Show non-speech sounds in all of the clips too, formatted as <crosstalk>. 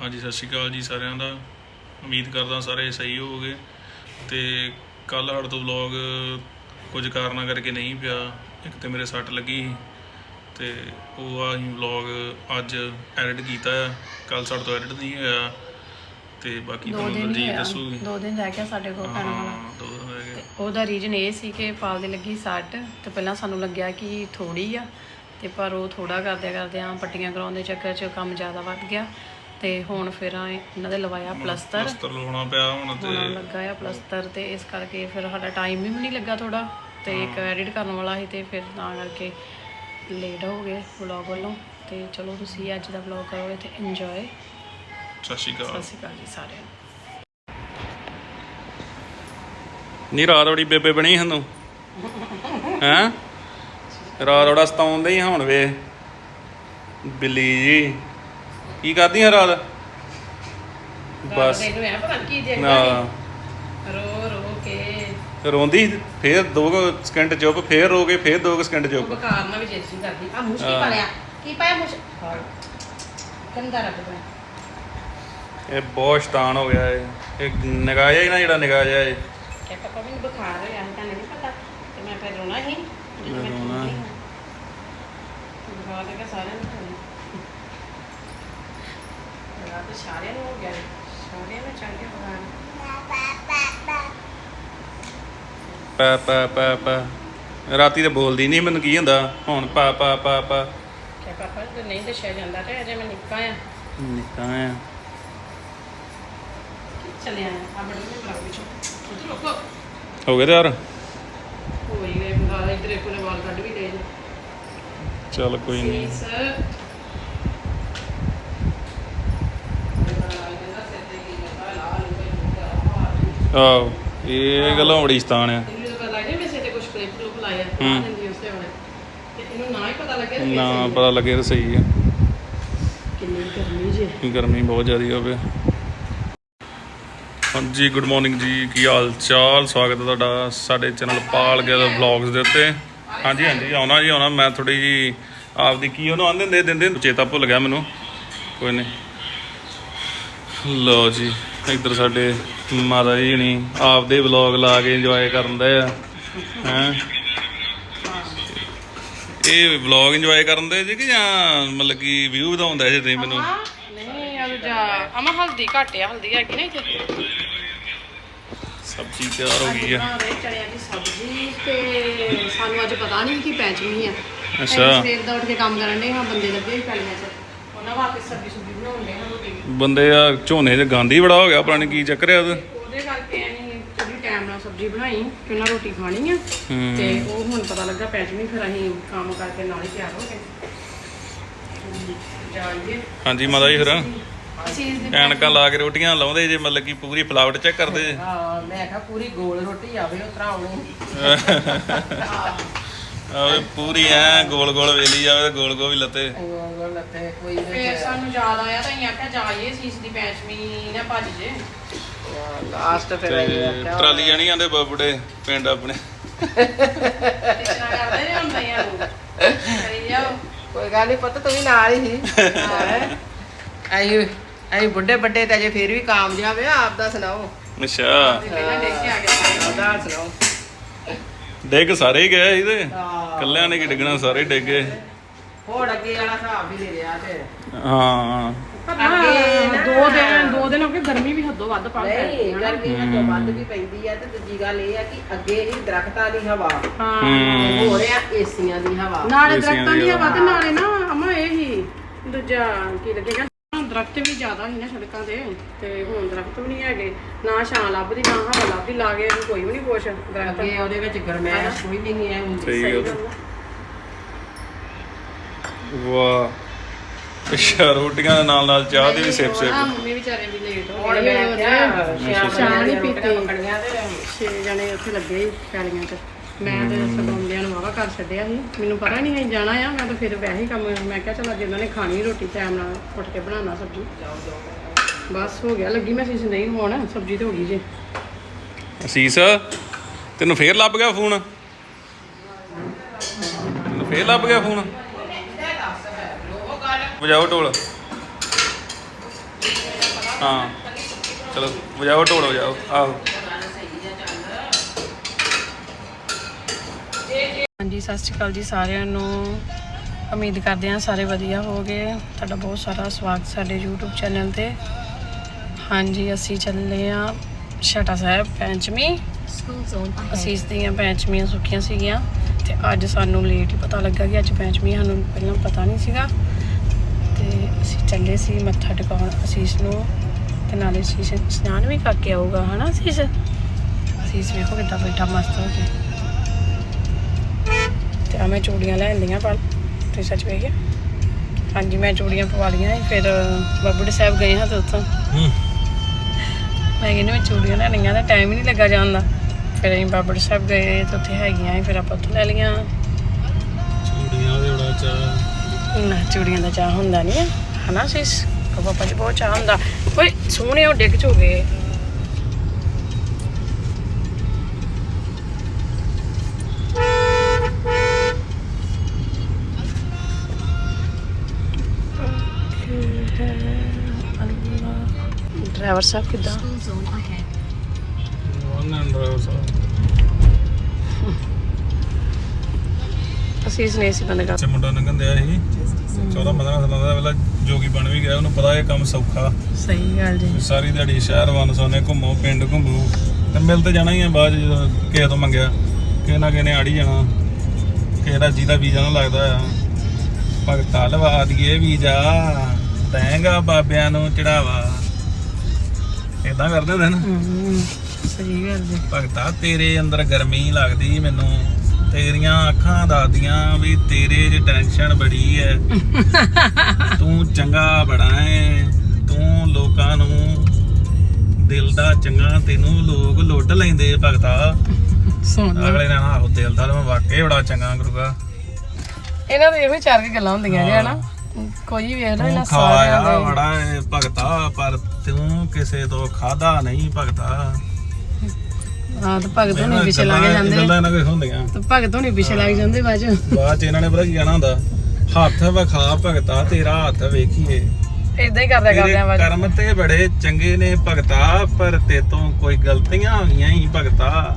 ਹਾਂਜੀ ਸਤਿ ਸ਼੍ਰੀ ਅਕਾਲ ਜੀ ਸਾਰਿਆਂ ਦਾ। ਉਮੀਦ ਕਰਦਾ ਸਾਰੇ ਸਹੀ ਹੋਵੋਗੇ। ਤੇ ਕੱਲ ਸਾਡੇ ਤੋਂ ਵਲੌਗ ਕੁਝ ਕਾਰਨਾਂ ਕਰਕੇ ਨਹੀਂ ਪਿਆ। ਇੱਕ ਤੇ ਮੇਰੇ ਸੱਟ ਲੱਗੀ ਤੇ ਉਹ ਆ ਅਸੀਂ ਵਲੌਗ ਅੱਜ ਐਡਿਟ ਕੀਤਾ ਕੱਲ ਸਾਡੇ ਤੋਂ ਐਡਿਟ ਨਹੀਂ ਹੋਇਆ। ਤੇ ਬਾਕੀ ਦੋ ਤੁਹਾਨੂੰ ਦਿਨ ਹੀ ਦਲਜੀਤ ਦੱਸੂਗੀ। ਦੋ ਦਿਨ ਰਹਿ ਗਿਆ ਸਾਡੇ ਕੋਲ ਪੈਣ ਵਾਲਾ। ਹਾਂ ਦੋ ਦਿਨ ਰਹਿ ਗਏ। ਉਹਦਾ ਰੀਜਨ ਇਹ ਸੀ ਕਿ ਪਾਲ ਦੇ ਲੱਗੀ ਸੱਟ ਤੇ ਪਹਿਲਾਂ ਸਾਨੂੰ ਲੱਗਿਆ ਕਿ ਥੋੜੀ ਆ। ਤੇ ਪਰ ਉਹ ਥੋੜਾ ਕਰਦਿਆਂ ਕਰਦਿਆਂ ਪੱਟੀਆਂ ਕਰਾਉਣ ਦੇ ਚੱਕਰ 'ਚ ਕੰਮ ਜ਼ਿਆਦਾ ਵੱਧ ਗਿਆ। ਤੇ ਹੁਣ ਫਿਰ ਆ ਇਹਨਾਂ ਦੇ ਲਵਾਇਆ ਪਲਸਤਰ। ਪਲਸਤਰ ਲਾਉਣਾ ਪਿਆ ਹੁਣ ਤੇ ਹੁਣ ਲੱਗਾ ਆ ਪਲਸਤਰ ਤੇ ਇਸ ਕਰਕੇ ਫਿਰ ਸਾਡਾ ਟਾਈਮ ਵੀ ਨਹੀਂ ਲੱਗਾ ਥੋੜਾ ਤੇ ਇੱਕ ਐਡਿਟ ਕਰਨ ਵਾਲਾ ਸੀ ਤੇ ਫਿਰ ਤਾਂ ਕਰਕੇ ਲੇਟ ਹੋ ਗਏ ਵਲੌਗ ਵੱਲੋਂ। ਤੇ ਚਲੋ ਤੁਸੀਂ ਅੱਜ ਦਾ ਵਲੌਗ ਕਰੋਗੇ ਤੇ ਇੰਜੋਏ ਸਤਿ ਸ਼੍ਰੀ ਅਕਾਲ। ਸਤਿ ਸ਼੍ਰੀ ਅਕਾਲ ਜੀ ਸਾਰਿਆਂ ਨੂੰ। ਨੀ ਰਾਤ ਬੜੀ ਬੇਬੇ ਬਣੀ ਸਾਨੂੰ ਹੈਂ? ਰਾਤ ਬੜਾ ਸਤਾਉਂਦੇ ਹੀ ਹੁਣ ਵੇ। ਬਿੱਲੀ ਜੀ। ਕੀ ਕਰਦੀ ਆ ਰਾਤ ਬਸ। ਤੈਨੂੰ ਐ ਪਤਾ ਕੀ ਦੇ ਨਾ ਰੋ ਰੋ ਕੇ। ਰੋਂਦੀ ਫੇਰ 2 ਸਕਿੰਟ ਚੁੱਪ ਫੇਰ ਰੋ ਕੇ ਫੇਰ 2 ਸਕਿੰਟ ਚੁੱਪ। ਬੁਖਾਰ ਨਾਲ ਵੀ ਜੇਸੀ ਕਰਦੀ। ਆ ਮੁਸ਼ਕੀ ਹਾਂ। ਪਾਇਆ ਕੀ ਪਾਇਆ ਮੁਸ਼? ਕੰਦਾ ਦੇ। ਇਹ ਬਹੁਤ ਸ਼ੈਤਾਨ ਹੋ ਗਿਆ ਇਹ। ਇਹ ਨਗਾਇਆ ਹੀ ਨਾ ਜਿਹੜਾ ਨਗਾਇਆ ਇਹ। ਕਿ ਪਾਪਾ ਮੈਨੂੰ ਬੁਖਾਰ ਹੋਇਆ ਸੀ ਤਾਂ ਨਹੀਂ ਪਤਾ। ਤੇ ਮੈਂ ਫਿਰ ਰੋਣਾ ਹੀ। ਮੈਂ ਰੋਣਾ। ਬੁਖਾਰ ਲੱਗਾ ਸਾਰਿਆਂ ਨੂੰ ਹੋਇਆ ਸਾਰਿਆਂ ਨੂੰ ਹੋ ਗਿਆ ਸਾਰਿਆਂ ਨੂੰ ਚੜ ਗਿਆ ਪਾ ਪਾ ਪਾ ਪਾ। ਰਾਤੀ ਤੇ ਬੋਲਦੀ ਨਹੀਂ ਮੈਨੂੰ ਕੀ ਹੁੰਦਾ? ਹੁਣ ਪਾ ਪਾ ਪਾ ਪਾ। ਕਿ ਪਾਪਾ ਜੇ ਨਹੀਂ ਦੱਸਿਆ ਜਾਂਦਾ ਤੇ ਅਜੇ ਮੈਂ ਨਿੱਕਾ ਆ। ਨਿੱਕਾ ਆ। ਚੱਲਿਆ ਆ? ਬੜੀ ਨੇ ਬਲਾਉ ਵਿੱਚ। ਉੱਥੇ ਰੁਕੋ। ਹੋ ਗਏ ਤਿਆਰ? ਹੋਈ ਗਏ ਬੁਖਾਰ ਇਧਰੇ ਕੋਲੇ ਵਾਲ ਕੱਢ ਵੀ ਨੇ ਚੱਲ ਕੋਈ ਨਹੀਂ ਸਰ ਆਹ ਇਹ ਗੱਲੋਂ ਬੜੀ ਸਤਾਨ ਆ। ਇਹਨੂੰ ਤਾਂ ਪਤਾ ਲੱਗ ਜਾਏ ਵੈਸੇ ਤੇ ਕੁਝ ਕਲਿੱਪ ਕਲੂਪ ਲਾਇਆ ਹੂੰ। ਆ ਦਿੰਦੀ ਉਸੇ ਵੇਲੇ। ਤੇ ਇਹਨੂੰ ਨਾ ਹੀ ਪਤਾ ਲੱਗੇ ਤੇ ਨਾ ਫਿਰ ਪਤਾ ਲੱਗੇ ਤਾਂ ਸਹੀ ਆ। ਕਿੰਨੀ ਗਰਮੀ ਜੇ। ਗਰਮੀ ਬਹੁਤ ਜ਼ਿਆਦਾ ਹੋਵੇ ਹਾਂਜੀ ਗੁੱਡ ਮਾਰਨਿੰਗ ਜੀ ਕੀ ਹਾਲ ਚਾਲ? ਸਵਾਗਤ ਹੈ ਤੁਹਾਡਾ ਸਾਡੇ ਚੈਨਲ ਪਾਲ ਗਿੱਲ ਵਲੌਗਸ ਦੇ ਉੱਤੇ। ਹਾਂਜੀ ਹਾਂਜੀ ਆਉਣਾ ਜੀ ਆਉਣਾ। ਮੈਂ ਥੋੜੀ ਜੀ ਆਪਦੀ ਕੀ ਉਹਨੂੰ ਆਂਦੇ ਹੁੰਦੇ ਦਿੰਦੇ ਚੇਤਾ ਭੁੱਲ ਗਿਆ ਮੈਨੂੰ। ਕੋਈ ਨਹੀਂ ਲੋ ਜੀ। ਇੱਧਰ ਸਾਡੇ ਮਾਤਾ ਜੀ ਹਣੀ ਆਪਦੇ ਵਲੌਗ ਲਾ ਕੇ ਇੰਜੋਏ ਕਰਨ ਦੇ ਆ ਹੈ? ਇਹ ਵਲੌਗ ਇੰਜੋਏ ਕਰਨ ਦੇ ਜੀ ਕਿ ਜਾਂ ਮਤਲਬ ਕਿ ਵਿਊ ਵਧਾਉਂਦਾ ਜੀ ਤੁਸੀਂ ਮੈਨੂੰ? ਨਹੀਂ ਆ ਜਾ ਅਮਾ ਹਲਦੀ ਘੱਟ ਆ ਹਲਦੀ ਹੈਗੀ ਨਾ ਇੱਥੇ। ਸਬਜ਼ੀ ਤਿਆਰ ਹੋ ਗਈ ਆ। ਚਣਿਆਂ ਦੀ ਸਬਜ਼ੀ ਤੇ ਸਾਨੂੰ ਅੱਜ ਪਤਾ ਨਹੀਂ ਕਿ ਪੈਂਚਣੀ ਆ। ਅੱਛਾ। ਸਵੇਰ ਦਾ ਉੱਠ ਕੇ ਕੰਮ ਕਰਨ ਦੇ ਹਾਂ ਬੰਦੇ ਲੱਗੇ ਪੈਲੀਆਂ 'ਚ। ਉਹਨਾਂ ਵਾਸਤੇ ਸਬਜ਼ੀ ਸੁਬਜ਼ੀ ਬਣਾਉਣ ਦੇ ਹਾਂ। ਬੰਦੇ ਆ ਝੋਨੇ 'ਚ ਗਾਂਧੀ ਬੜਾ ਹੋ ਗਿਆ ਨੀ ਕੀ ਚੱਕਰ ਆ ਉਹਦਾ। ਉਹਦੇ ਕਰਕੇ ਅਸੀਂ ਥੋੜੀ ਟਾਈਮ ਨਾਲ ਸਬਜ਼ੀ ਬਣਾਈ ਕਿ ਉਹਨਾਂ ਰੋਟੀ ਖਾਣੀ ਆ। ਤੇ ਉਹ ਹੁਣ ਪਤਾ ਲੱਗਾ ਪੈਂਚਣੀ ਫਿਰ ਅਸੀਂ ਕੰਮ ਕਰਕੇ ਨਾਲ ਹੀ ਤਿਆਰ ਹੋ ਗਏ। ਜਾਈਏ ਹਾਂਜੀ ਮਾਤਾ ਜੀ ਫਿਰ ਅਸੀਂ ਇਸ ਦਿਨ ਐਨਕਾਂ ਲਾ ਕੇ ਰੋਟੀਆਂ ਲਾਉਂਦੇ ਜੇ ਮਤਲਬ ਕਿ ਪੂਰੀ ਫਲਾਵਟ ਚੈੱਕ ਕਰਦੇ ਜੇ। ਹਾਂ ਮੈਂ ਕਿਹਾ ਪੂਰੀ ਗੋਲ ਰੋਟੀ ਆਵੇ ਉਤਰਾ ਆਉਣੀ। <laughs> ਆਹ ਪੂਰੀ ਐ ਗੋਲ ਗੋਲ ਵੇਲੀ ਜਾਵੇ ਤੇ ਗੋਲ ਗੋਲ ਵੀ ਲੱਤੇ। ਗੋਲ ਲੱਤੇ ਕੋਈ ਫਿਰ ਸਾਨੂੰ ਯਾਦ ਆਇਆ ਤਾਂ ਅਸੀਂ ਆਖਿਆ ਜਾਈਏ ਸੀਸ ਦੀ ਪੈਂਚਮੀ ਨਾ ਭੱਜ ਜੇ। ਲਾਸਟ ਫਿਰ ਆਖਿਆ ਟਰਾਲੀ ਜਾਣੀ ਆਂਦੇ ਬੁੱਢੇ ਪਿੰਡ ਆਪਣੇ। ਟਿਚਣਾ ਕਰਦੇ ਨੇ ਹੁੰਦਾ ਯਾਰ ਕਰੀ ਜਾਓ ਕੋਈ ਗੱਲ ਨਹੀਂ ਪੁੱਤ ਤੂੰ ਵੀ ਨਾਲ ਹੀ ਸੀ। ਆਈ ਆਈ ਬੁੱਢੇ ਵੱਡੇ ਤੇ ਅਜੇ ਫਿਰ ਵੀ ਕਾਮਯਾਬ ਆ ਆਪ ਦਾ ਸੁਣਾਓ। ਅੱਛਾ। ਪਹਿਲਾਂ ਦੇਖ ਕੇ ਆ ਗਿਆ ਆਪਦਾ ਸੁਣਾਓ। ਡਿੱਗ ਸਾਰੇ ਗਏ ਇਹਦੇ। ਹਾਂ। ਕੱਲਿਆਂ ਨੇ ਕੀ ਡਿੱਗਣਾ ਸਾਰੇ ਡਿੱਗ ਗਏ। ਹੋਰ ਅੱਗੇ ਵਾਲਾ ਹਿਸਾਬ ਵੀ ਦੇ ਰਿਹਾ ਤੇ। ਹਾਂ। ਅੱਗੇ ਨਾ- ਦੋ ਦਿਨ ਦੋ ਦਿਨ ਹੋ ਗਏ ਗਰਮੀ ਵੀ ਹੱਦੋਂ ਵੱਧ ਪਾ ਨਹੀਂ ਗਰਮੀ ਹੱਦੋਂ ਵੱਧ ਵੀ ਪੈਂਦੀ ਆ ਤੇ ਦੂਜੀ ਗੱਲ ਇਹ ਆ ਕਿ ਅੱਗੇ ਹੀ ਦਰਖਤਾਂ ਦੀ ਹਵਾ। ਹਾਂ। ਹੂੰ ਹੋ ਰਿਹਾ ਏਸੀਆਂ ਦੀ ਹਵਾ। ਨਾਲੇ ਏਸੀਆਂ ਦਰਖਤਾਂ ਦੀ ਦੀ ਹਵਾ। ਹਵਾ। ਤੇ ਨਾਲੇ ਨਾ ਅਮਾ ਇਹ ਹੀ ਦੂਜਾ ਕੀ ਲੱਗੇਗਾ? ਦਰਖਤ ਵੀ ਜ਼ਿਆਦਾ ਸੀ ਨਾ ਸੜਕਾਂ ਤੇ ਤੇ ਹੁਣ ਦਰਖਤ ਵੀ ਨਹੀਂ ਹੈਗੇ ਨਾ ਛਾਂ ਲੱਭਦੀ ਨਾ ਹਵਾ ਲੱਭਦੀ ਲਾਗੇ ਕੋਈ ਵੀ ਨਹੀਂ ਪੁੱਛ ਦਰਖਤ ਅੱਗੇ ਉਹਦੇ ਵਿੱਚ ਗਰਮੈਸ਼ ਕੋਈ ਵੀ ਨਹੀਂ ਹੈ ਹੁੰਦੀ ਸਹੀ ਗੱਲ ਆ। ਵਾਹ। ਅੱਛਾ ਰੋਟੀਆਂ ਦੇ ਨਾਲ ਨਾਲ ਚਾਹ ਦੀ ਵੀ ਸਿਪ ਹਾਂ, ਸਿਪ ਮੰਮੀ ਵਿਚਾਰੇ ਵੀ ਲੇਟ ਹੋ ਹੁਣ ਮੈਂ ਕਿਹਾ ਨਹੀਂ ਪੀਤੀ। ਪਕੜੀਆਂ ਤੇ ਛੇ ਜਣੇ ਉੱਥੇ ਲੱਗੇ ਪੈਲੀਆਂ 'ਚ। ਮੈਂ ਤੇ ਨੂੰ ਵਾਵਾ ਕਰ ਛੱਡਿਆ ਸੀ। ਮੈਨੂੰ ਪਤਾ ਨਹੀਂ ਸੀ ਜਾਣਾ ਆ, ਮੈਂ ਤਾਂ ਫਿਰ ਵੈਸੇ ਹੀ ਕੰਮ ਮੈਂ ਕਿਹਾ ਚਲ ਅੱਜ ਇਹਨਾਂ ਨੇ ਖਾਣੀ ਰੋਟੀ ਟਾਈਮ ਨਾਲ ਉੱਠ ਕੇ ਬਣਾਉਣਾ ਸਬਜ਼ੀ। ਬਸ ਹੋ ਗਿਆ, ਲੱਗੀ ਮੈਂ ਸੀਸ ਨਹੀਂ ਹੋਣ, ਸਬਜ਼ੀ ਤੇ ਹੋ ਗਈ ਜੇ। ਅਸੀਸ ਤੈਨੂੰ ਫੇਰ ਲੱਭ ਗਿਆ ਫੋਨ? ਤੈਨੂੰ ਫੇਰ ਲੱਭ ਗਿਆ ਫੋਨ? ਵਜਾਓ ਢੋਲ। ਹਾਂ, ਚਲੋ, ਵਜਾਓ ਢੋਲ, ਵਜਾਓ, ਆਹੋ। ਸਤਿ ਸ਼੍ਰੀ ਅਕਾਲ ਜੀ ਸਾਰਿਆਂ ਨੂੰ। ਉਮੀਦ ਕਰਦੇ ਹਾਂ ਸਾਰੇ ਵਧੀਆ ਹੋਗੇ ਤੁਹਾਡਾ ਬਹੁਤ ਸਾਰਾ ਸਵਾਗਤ ਸਾਡੇ YouTube ਚੈਨਲ ਤੇ। ਹਾਂਜੀ ਅਸੀਂ ਚੱਲੇ ਆ ਛਟਾ ਸਾਹਿਬ ਪੰਚਮੀ। ਅਸੀਸ ਦੀਆਂ ਪੰਚਮੀਆਂ ਸੁੱਖੀਆਂ ਸੀਗੀਆਂ ਤੇ ਅੱਜ ਸਾਨੂੰ ਲੇਟ ਹੀ ਪਤਾ ਲੱਗਾ ਕਿ ਅੱਜ ਪੰਚਮੀ ਸਾਨੂੰ ਪਹਿਲਾਂ ਪਤਾ ਨਹੀਂ ਸੀਗਾ। ਤੇ ਅਸੀਂ ਚੱਲੇ ਸੀ ਮੱਥਾ ਟਿਕਾਉਣ ਅਸੀਸ ਨੂੰ ਤੇ ਨਾਲੇ ਅਸੀਸ ਇਸ਼ਨਾਨ ਵੀ ਕਰਕੇ ਆਊਗਾ ਹਨਾ ਅਸੀਸ? ਅਸੀਸ ਵੇਖੋ ਕਿੱਦਾਂ ਬੈਠਾ ਮਸਤ ਹੋ ਕੇ। ਤੇ ਆ ਮੈਂ ਚੂੜੀਆਂ ਲੈਣ ਲੀਆਂ ਪਰ ਤੁਸੀਂ ਸੱਚ ਵੇਖਿਆ ਹਾਂਜੀ ਮੈਂ ਚੂੜੀਆਂ ਪਵਾ ਲਈਆਂ ਫਿਰ ਬੱਬੜ ਸਾਹਿਬ ਗਏ ਹਾਂ ਤੇ ਉੱਥੋਂ। ਹੂੰ। ਮੈਂ ਕਹਿੰਦੀ ਮੈਂ ਚੂੜੀਆਂ ਲੈਣੀਆਂ ਤੇ ਟਾਈਮ ਹੀ ਨਹੀਂ ਲੱਗਾ ਜਾਣ ਦਾ। ਫਿਰ ਅਸੀਂ ਬਾਬੜ ਸਾਹਿਬ ਗਏ ਤੇ ਉੱਥੇ ਹੈਗੀਆਂ ਫਿਰ ਆਪਾਂ ਉੱਥੋਂ ਲੈ ਲਈਆਂ। ਚੂੜੀਆਂ ਦੇ ਬੜਾ ਚਾ ਨਾ ਚੂੜੀਆਂ ਦਾ ਚਾਹ ਹੁੰਦਾ ਨਹੀਂ ਹੈ ਹਨਾ ਸਿਸ ਪਾਪਾ ਜੀ ਬਹੁਤ ਚਾਹ ਹੁੰਦਾ। ਓਏ ਸੋਹਣੇ ਉਹ ਡਿੱਗ ਝੋਗੇ ਡਰਾਈਵਰ ਸਾਹਿਬ ਕਿੱਦਾਂ? ਉਹਨਾਂ ਡਰਾਈਵਰ ਸਾਹਿਬ ਅਸੀਂ ਇਸ ਨੇ ਸੀ ਬੰਦ ਕਰ ਅੱਛਾ ਮੁੰਡਾ ਲੰਘਣ ਦਿਆ ਸੀ। 14 15 ਸਾਲਾਂ ਦਾ ਵੇਲਾ ਜੋਗੀ ਬਣ ਵੀ ਗਿਆ ਉਹਨੂੰ ਪਤਾ ਇਹ ਕੰਮ ਸੌਖਾ। ਸਹੀ ਗੱਲ ਜੀ। ਸਾਰੀ ਦਿਹਾੜੀ ਸ਼ਹਿਰ ਵਨ ਸੋਨੇ ਘੁੰਮੋ ਪਿੰਡ ਘੁੰਮੋ। ਤੇ ਮਿਲ ਤੇ ਜਾਣਾ ਹੀ ਆ ਬਾਅਦ 'ਚ ਜਦੋਂ ਕਿਸੇ ਤੋਂ ਮੰਗਿਆ। ਕਿਸੇ ਨਾ ਕਿਸੇ ਨੇ ਆੜੀ ਜਾਣਾ। ਕਿਸੇ ਦਾ ਜਿਹਦਾ ਵੀਜ਼ਾ ਨਾ ਲੱਗਦਾ ਆ। ਭਗਤਾ ਲਵਾ ਦਈਏ ਵੀਜ਼ਾ। ਦੇਂਗਾ ਬਾਬਿਆਂ ਨੂੰ ਚੜਾਵਾ। ਇਦਾਂ ਕਰਦੇ ਹੁੰਦੇ ਨਾ। ਹਮ, ਸਹੀ ਗੱਲ ਜੀ ਭਗਤਾ ਤੇਰੇ ਅੰਦਰ ਗਰਮੀ ਲੱਗਦੀ ਮੈਨੂੰ। ਤੇਰੀਆਂ ਅੱਖਾਂ ਦੱਸਦੀਆਂ ਵੀ ਤੇਰੇ 'ਚ ਟੈਨਸ਼ਨ ਬੜੀ ਐ। <laughs> ਤੂੰ ਚੰਗਾ ਬੜਾ ਐ। ਤੂੰ ਲੋਕਾਂ ਨੂੰ ਦਿਲ ਦਾ ਚੰਗਾ ਤੈਨੂੰ ਲੋਕ ਲੁੱਟ ਲੈਂਦੇ ਭਗਤਾ। ਸੋਨਾ ਅਗਲੇ ਨੇ ਆਹੋ ਦਿਲ ਦਾ ਤਾਂ ਮੈਂ ਵਾਕਈ ਬੜਾ ਚੰਗਾ ਕਰੂਗਾ। ਇਹਨਾਂ ਦੇ ਇਹੋ ਹੀ ਚਾਰ ਕੇ ਗੱਲਾਂ ਹੁੰਦੀਆਂ ਜੀ ਹਨਾ? ਕੋਈ ਵੀ ਵੇਖ ਲਓ ਤੂੰ ਇਹਨਾਂ ਸਾਰਿਆਂ ਖਾਇਆ ਦੇ। ਬੜਾ ਏ ਭਗਤਾ ਪਰ ਤੂੰ ਕਿਸੇ ਤੋਂ ਖਾਦਾ ਨਹੀਂ ਭਗਤਾ। ਹਾਂ ਤੇ ਭਗਤ ਹੋਣੀ ਇਹ ਪਿੱਛੇ ਲੱਗ ਗੱਲਾਂ- ਜਾਂਦੇ। ਗੱਲਾਂ ਇਹਨਾਂ ਕੋਈ ਹੁੰਦੀਆਂ। ਤੇ ਭਗਤ ਹੋਣੀ ਪਿੱਛੇ ਲੱਗ ਜਾਂਦੇ ਬਾਅਦ ਚ। ਬਾਅਦ ਚ ਇਹਨਾਂ ਨੇ ਪਤਾ ਕੀ ਕਹਿਣਾ ਹੁੰਦਾ? ਹੱਥ ਵਿਖਾ ਭਗਤਾ ਤੇਰਾ ਹੱਥ ਵੇਖੀਏ। ਇਦਾਂ ਹੀ ਕਰਦਾ ਤੇਰੇ ਕਰਦੇ ਆ ਬਾਅਦ ਕਰਮ ਤੇ ਬੜੇ ਚੰਗੇ ਨੇ ਭਗਤਾ ਪਰ ਤੇ ਤੋਂ ਕੋਈ ਗਲਤੀਆਂ ਹੋਈਆਂ ਹੀ ਭਗਤਾ।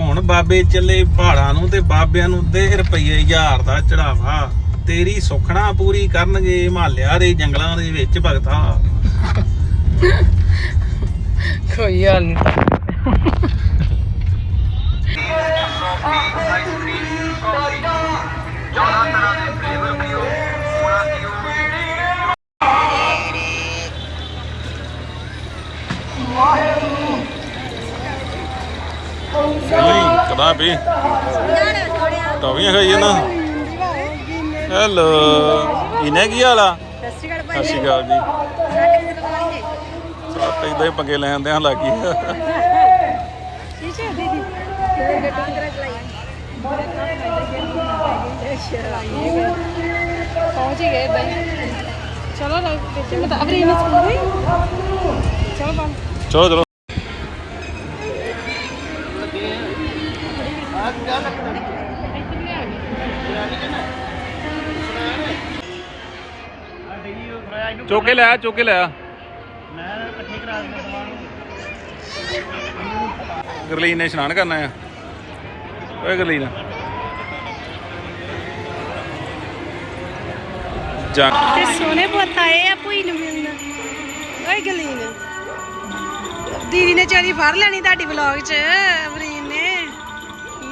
ਹੁਣ ਬਾਬੇ ਚੱਲੇ ਪਹਾੜਾਂ ਨੂੰ ਤੇ ਬਾਬਿਆਂ ਨੂੰ ਦੇ ਰੁਪਈਏ ਹਜ਼ਾਰ ਦਾ ਚੜਾਵਾ। ਤੇਰੀ ਸੁਖਣਾ ਪੂਰੀ ਕਰਨਗੇ ਹਿਮਾਲਿਆ ਦੇ ਜੰਗਲਾਂ ਦੇ ਵਿੱਚ ਭਗਤਾ। ਕੋਈ ਹਾਲ ਨਹੀਂ ਕਦਾ ਵੀ। ਟੌਵੀਆਂ ਖਾਈਏ ਨਾ ਹੈਲੋ। ਇਹਨੇ ਕੀ ਹਾਲ ਆ? ਸਤਿ ਸ਼੍ਰੀ ਅਕਾਲ ਜੀ। ਸਾਤੇ ਇਦਾਂ ਹੀ ਪੰਗੇ ਲੈਂਦੇ ਹਾਂ ਲੱਗੀ ਪਹੁੰਚ ਹੀ ਗਏ ਇਦਾਂ ਹੀ। ਚਲੋ ਨਾ ਪਿੱਛੇ ਮਤ ਅਬਰੀ ਨਾ ਸਕੂਲ ਗਈ? ਚਲੋ ਬੰਦ ਚਲੋ ਚਲੋ। ਚੁੱਕ ਕੇ ਲਿਆ, ਚੁੱਕ ਕੇ ਲਿਆ। ਗਰਲੀਨ ਨੇ ਇਸ਼ਨਾਨ ਕਰਨਾ ਆ। ਓਏ ਗਰਲੀਨ। ਜਾ ਤੇ ਸੋਨੇ ਪੁੱਤ ਆਏ ਆ ਭੂਈ ਨੂੰ ਮਿਲਣ। ਓਏ ਗਲੀਨ ਦੀਦੀ ਨੇ ਚੋਰੀ ਫੜ ਲੈਣੀ ਤੁਹਾਡੀ ਵਲੌਗ 'ਚ ਅਵਰੀਨ ਨੇ।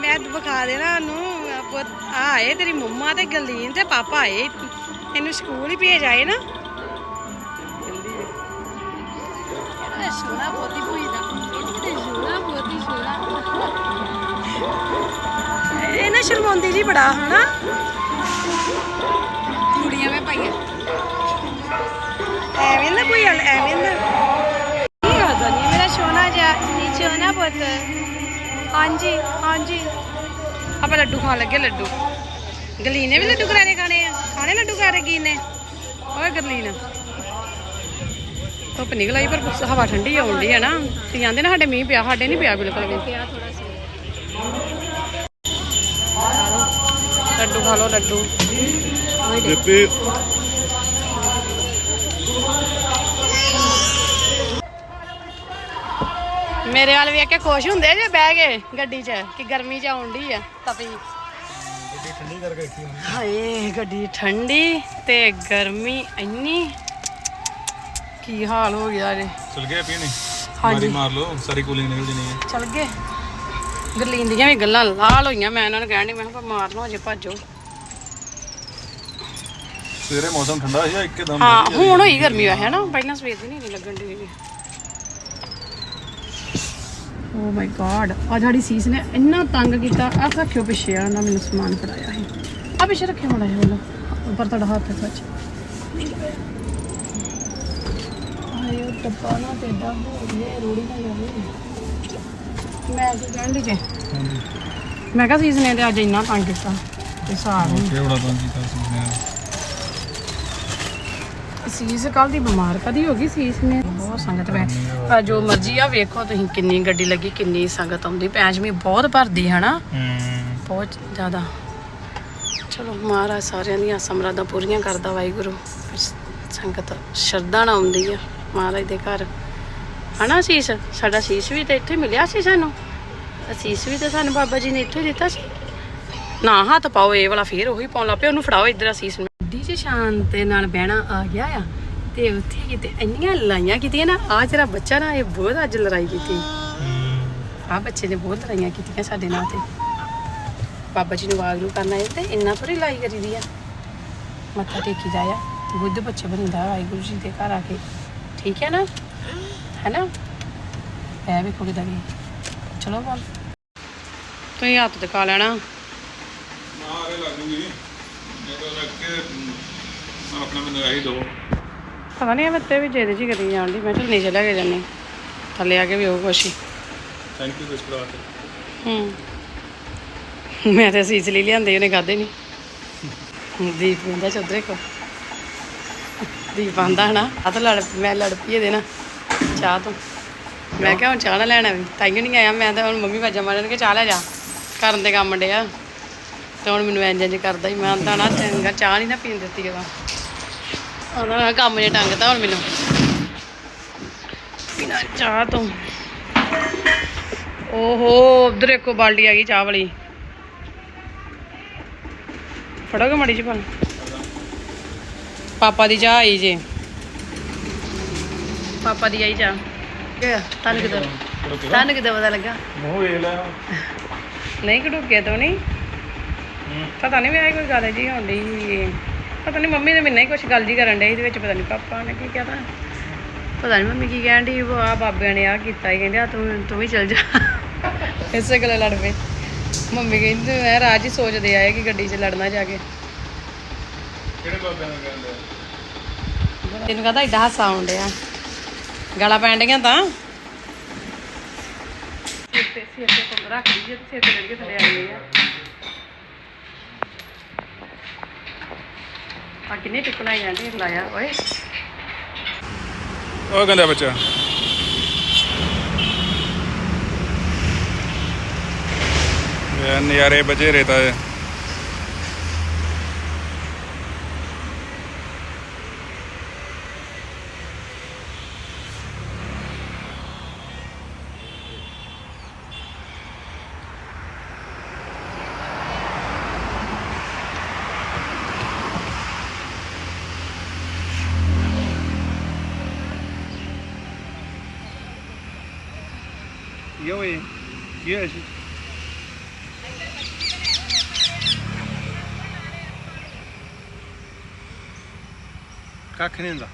ਮੈਂ ਵਿਖਾ ਦੇਣਾ ਉਹਨੂੰ। ਪੁੱਤ ਆਏ ਤੇਰੀ ਮੰਮਾ ਤੇ ਗਲੀਨ ਤੇ ਪਾਪਾ ਆਏ। ਇਹਨੂੰ ਸਕੂਲ ਹੀ ਭੇਜ ਆਏ ਨਾ। ਨਾ ਸ਼ਰਮਾਉਂਦੀ ਜੀ ਬੜਾ ਹਨਾ? ਕੁੜੀਆਂ ਮੈਂ ਪਾਈਆਂ। ਐਵੇਂ ਨਾ ਕੋਈ ਐਵੇਂ ਨਾ। ਕੀ ਕਰਦਾ ਨਹੀਂ ਮੇਰਾ ਸੋਨਾ ਜਾ ਨੀ ਸੋਨਾ ਪੁੱਤ। ਹਾਂਜੀ ਹਾਂਜੀ। ਆਪਾਂ ਲੱਡੂ ਖਾਣ ਲੱਗੇ ਲੱਡੂ। ਗਲੀਨ ਨੇ ਵੀ ਲੱਡੂ ਕਰਾਰੇ ਖਾਣੇ ਆ? ਖਾਣੇ ਲੱਡੂ ਕਰਾਰੇ ਕੀ ਨੇ ਓਏ ਗਰਲੀਨ। ਧੁੱਪ ਨਿਕਲ ਆਈ ਪਰ ਹਵਾ ਠੰਡੀ ਡਈ ਹੈ ਨਾ। ਤੇ ਜਾਂਦੇ ਨਾ ਸਾਡੇ ਮੀਂਹ ਪਿਆ ਸਾਡੇ ਨਹੀਂ ਪਿਆ ਬਿਲਕੁਲ ਵੀ। ਪਿਆ ਥੋੜਾ ਲੱਡੂ ਖਾ ਲਓ ਲੱਡੂ ਦਿੱਤੀ ਮੇਰੇ ਵਾਲ ਵੇਖ ਕੇ ਖੁਸ਼ ਹੁੰਦੇ ਜੇ ਬਹਿ ਗਏ ਗੱਡੀ 'ਚ ਕਿ ਗਰਮੀ 'ਚ ਆਉਂਦੀ ਆ ਤਪੀ ਗੱਡੀ ਠੰਡੀ ਕਰਕੇ ਹਾਏ ਗੱਡੀ ਠੰਡੀ ਤੇ ਗਰਮੀ ਇੰਨੀ ਕੀ ਹਾਲ ਹੋ ਗਿਆ ਜੇ ਚਲ ਗਿਆ ਪੀਣੀ ਹਾਂਜੀ ਮਾਰ ਲਓ ਸਾਰੀ ਕੂਲਿੰਗ ਨਿਕਲ ਜਣੀ ਹੈ ਚਲ ਗਏ ਗਰਲੀਨ ਦੀਆਂ ਵੀ ਗੱਲਾਂ ਲਾਲ ਹੋਈਆਂ ਮੈਂ ਇਹਨਾਂ ਨੂੰ ਕਹਿਣ ਡਈ ਮੈਂ ਕਿਹਾ ਮਾਰ ਲਓ ਅਜੇ ਭੱਜੋ। ਸਵੇਰੇ ਮੌਸਮ ਠੰਡਾ ਸੀ ਇੱਕਦਮ ਹਾਂ ਹੁਣ ਹੋਈ ਗਰਮੀ ਵੈਸੇ ਹੈ ਨਾ ਪਹਿਲਾਂ ਸਵੇਰ ਦੀ ਨਹੀਂ ਲੱਗਣ ਦੀ ਓ ਮਾਈ ਗॉड ਆ ਜਿਹੜੀ ਸੀਸ ਨੇ ਇੰਨਾ ਤੰਗ ਕੀਤਾ ਆ ਰੱਖਿਓ ਪਿੱਛੇ ਆ ਨਾ ਮੈਨੂੰ ਸਮਾਨ ਫੜਾਇਆ ਸੀ। ਆ ਪਿੱਛੇ ਰੱਖਿਓ ਮੜਾ ਉਹਨੂੰ ਉੱਪਰ ਤੁਹਾਡਾ ਹੱਥ ਹੈ ਸੱਚ। ਉਹ ਟੱਪਾ ਨਾ ਟੇਡਾ ਹੋ ਗਿਆ ਰੋੜੀ ਨਾ ਜਾਵੇ ਮੈਂ ਕੀ ਕਹਿਣ ਮੈਂ ਕਿਹਾ ਸੀਸ ਨੇ ਤੇ ਅੱਜ ਇੰਨਾ ਤੰਗ ਕੀਤਾ ਤੇ ਸਾਰ ਕਿਹੜਾ ਤਾਂ ਕੀਤਾ ਸੀ ਮੈਂ ਸੀਸ ਕੱਲ ਦੀ ਬਿਮਾਰ ਕਦੀ ਹੋ ਗਈ ਸੀਸ ਨੇ ਬਹੁਤ ਸੰਗਤ ਪੈ ਪਰ ਜੋ ਮਰਜ਼ੀ ਆ ਵੇਖੋ ਤੁਸੀਂ ਕਿੰਨੀ ਗੱਡੀ ਲੱਗੀ ਕਿੰਨੀ ਸੰਗਤ ਆਉਂਦੀ। ਪੈਂਚਮੀ ਬਹੁਤ ਭਰਦੀ ਹੈ ਨਾ। ਹੂੰ। ਬਹੁਤ ਜ਼ਿਆਦਾ। ਚਲੋ ਮਹਾਰਾਜ ਸਾਰਿਆਂ ਦੀਆਂ ਸਮਰਾਦਾਂ ਪੂਰੀਆਂ ਕਰਦਾ ਵਾਹਿਗੁਰੂ। ਫਿਰ ਸੰਗਤ ਸ਼ਰਧਾ ਨਾਲ ਆਉਂਦੀ ਆ। ਮਹਾਰਾਜ ਦੇ ਘਰ ਹਨਾ ਸੀਸ? ਸਾਡਾ ਸੀਸ ਵੀ ਤੇ ਇੱਥੇ ਮਿਲਿਆ ਸੀ ਸਾਨੂੰ। ਸੀਸ ਵੀ ਤੇ ਸਾਨੂੰ ਬਾਬਾ ਜੀ ਨੇ ਇੱਥੇ ਦਿੱਤਾ ਸੀ। ਨਾ ਹੱਥ ਪਾਓ ਇਹ ਵਾਲਾ ਫੇਰ ਉਹੀ ਪਾਉਣ ਲੱਗ ਪਿਆ ਉਹਨੂੰ ਫੜਾਓ ਇੱਧਰ ਸੀਸ ਨੂੰ। ਗੱਡੀ 'ਚ ਸ਼ਾਂਤ ਨਾਲ ਬਹਿਣਾ ਆ ਗਿਆ ਆ। ਤੇ ਉੱਥੇ ਕਿਤੇ ਇੰਨੀਆਂ ਲੜਾਈਆਂ ਕੀਤੀਆਂ ਨਾ ਆ ਜਿਹੜਾ ਬੱਚਾ ਨਾ ਇਹ ਬਹੁਤ ਅੱਜ ਲੜਾਈ ਕੀਤੀ। ਆ ਬੱਚੇ ਨੇ ਬਹੁਤ ਲੜਾਈਆਂ ਕੀਤੀਆਂ ਸਾਡੇ ਨਾਲ ਤੇ। ਬਾਬਾ ਜੀ ਨੂੰ ਨੂੰ ਕਰਨਾ ਹੈ ਤੇ ਇੰਨਾ ਥੋੜੀ ਲਾਈ ਕਰੀਦੀ ਆ। ਮੱਥਾ ਟੇਕੀ ਦਾ ਆ। ਬੁੱਧ ਬੱਚਾ ਬਣਦਾ ਵਾਹਿਗੁਰੂ ਜੀ ਦੇ ਘਰ ਆ ਕੇ। ਠੀਕ ਹੈ ਨਾ? ਹੈ ਨਾ ਐ ਵੇਖੋ ਕਿਦਾਂ ਵੀ। ਚਲੋ ਬੋਲ ਤੁਸੀਂ ਹੱਥ ਦਿਖਾ ਲੈਣਾ। ਮਾਰੇ ਲੱਗੂਗੀ ਜਦੋਂ ਰੱਖ ਕੇ ਅਮ, ਆਪਣਾ ਮੈਨੂੰ ਆਹੀ ਦੋ। ਪਤਾ ਨਹੀਂ ਮੈਂ ਤੇ ਵੀ ਜਿਹਦੇ ਜੀ ਕਰੀ ਜਾਂਦੀ ਮੈਂ ਚਲ ਨੀਚੇ ਲੈ ਕੇ ਜਾਨੀ ਥੱਲੇ ਆ ਕੇ ਵੀ ਉਹ ਖੁਸ਼ੀ ਥੈਂਕ ਯੂ ਇਸ ਬੜਾ ਹੂੰ ਮੈਂ ਤੇ ਸੀਸ ਲਈ ਲਿਆਂਦੇ ਉਹਨੇ ਖਾਦੇ ਨਹੀਂ ਦੀਪ ਹੁੰਦਾ ਚੌਧਰੇ ਕੋ ਦੀਪ ਆਂਦਾ ਹਨਾ। ਆ ਤਾਂ ਲੜ ਮੈਂ ਲੜ ਪਈ ਇਹਦੇ ਨਾਲ। ਚਾਹ ਤੋਂ। ਮੈਂ ਕਿਹਾ ਹੁਣ ਚਾਹ ਨਾ ਲੈਣਾ ਵੀ ਤਾਈਓ ਨਹੀਂ ਆਇਆ, ਮੈਂ ਤਾਂ ਹੁਣ ਮੰਮੀ ਵਾਜਾ ਮਾਰਨ ਕਿ ਚਾਹ ਲੈ ਜਾ। ਕਰਨ ਦੇ ਕੰਮ ਡਿਆ। ਤੇ ਹੁਣ ਮੈਨੂੰ ਇੰਜ ਇੰਜ ਕਰਦਾ ਹੀ ਮੈਂ ਆਂਦਾ ਨਾ ਚੰਗਾ ਚਾਹ ਨਹੀਂ ਨਾ ਪੀਣ ਦਿੱਤੀ ਉਹਦਾ ਉਹਦਾ ਕੰਮ ਜੇ ਟੰਗਦਾ ਹੁਣ ਮੈਨੂੰ। ਬਿਨਾਂ ਚਾਹ ਤੋਂ। ਓਹੋ, ਉਧਰ ਇੱਕੋ ਬਾਲਟੀ ਆ ਗਈ ਚਾਹ ਵਾਲੀ। ਫੜੋਗੇ ਮੜੀ ਚ ਪਾਣੀ ਪਾਪਾ ਦੀ ਚਾਹ ਆਈ ਜੇ। ਪਾਪਾ ਦੀ ਆਈ ਚਾਹ ਗਿਆ ਤੁਹਾਨੂੰ ਕਿਦਾਂ? ਤੁਹਾਨੂੰ ਕਿਦਾਂ ਪਤਾ ਲੱਗਾ? ਮੂੰਹ ਵੇਖ ਲੈ। ਨਹੀਂ ਘੜੂਕਿਆ ਤਾਂ ਨਹੀਂ? ਪਤਾ ਨਹੀਂ ਮੈਂ ਕੋਈ ਗੱਲ ਜੀ ਹੁੰਦੀ ਪਤਾ ਨਹੀਂ ਮੰਮੀ ਨੇ ਮੈਨੂੰ ਹੀ ਕੁਝ ਗੱਲ ਜੀ ਕਰਨ ਡਈ ਇਹਦੇ ਵਿੱਚ ਪਤਾ ਨਹੀਂ ਪਾਪਾ ਨੇ ਕੀ ਕਹਿਤਾ ਪਤਾ ਨਹੀਂ ਮੰਮੀ ਕੀ ਕਹਿਣ ਦੀ ਆ ਬਾਬਿਆਂ ਨੇ ਆ ਕੀਤਾ ਹੀ ਕਹਿੰਦੇ ਆ ਤੂੰ ਤੂੰ ਵੀ ਚਲ ਜਾ। ਇਸੇ ਗੱਲੋਂ ਲੜ ਪਏ। ਮੰਮੀ ਕਹਿੰਦੇ ਮੈਂ ਰਾਜ ਹੀ ਸੋਚਦੇ ਆਏ ਕਿ ਗੱਡੀ 'ਚ ਲੜਨਾ ਜਾ ਕੇ। ਕਿਹੜੇ ਬਾਬਿਆਂ ਨੂੰ ਕਹਿੰਦੇ ਤੈਨੂੰ ਕਹਦਾ ਏਡਾ ਹਾਸਾ ਆਉਣ ਡਿਆ। ਗਾਲਾਂ ਪੈਣ ਡੀਆਂ ਤਾਂ। ਸਿਰ ਤੇ ਸਿਰ ਤੇ ਰੱਖ ਲਈ ਤੇ ਸਿਰ ਤੇ ਲੜ ਕੇ ਥੱਲੇ ਆ ਗਈ ਆ ਆ ਕਿੰਨੇ ਟਿਕਣਾ ਜਾਂਦੇ ਲਾਇਆ ਓਏ। ਉਹ ਕਹਿੰਦਾ ਬੱਚਾ। ਇਹ ਨਜ਼ਾਰੇ ਬਜੇ ਰਹਤਾ ਹੈ ਯੋ ਇਹ ਕੀ ਹੈ ਜੀ ਕੱਖ ਨਹੀਂ ਹੁੰਦਾ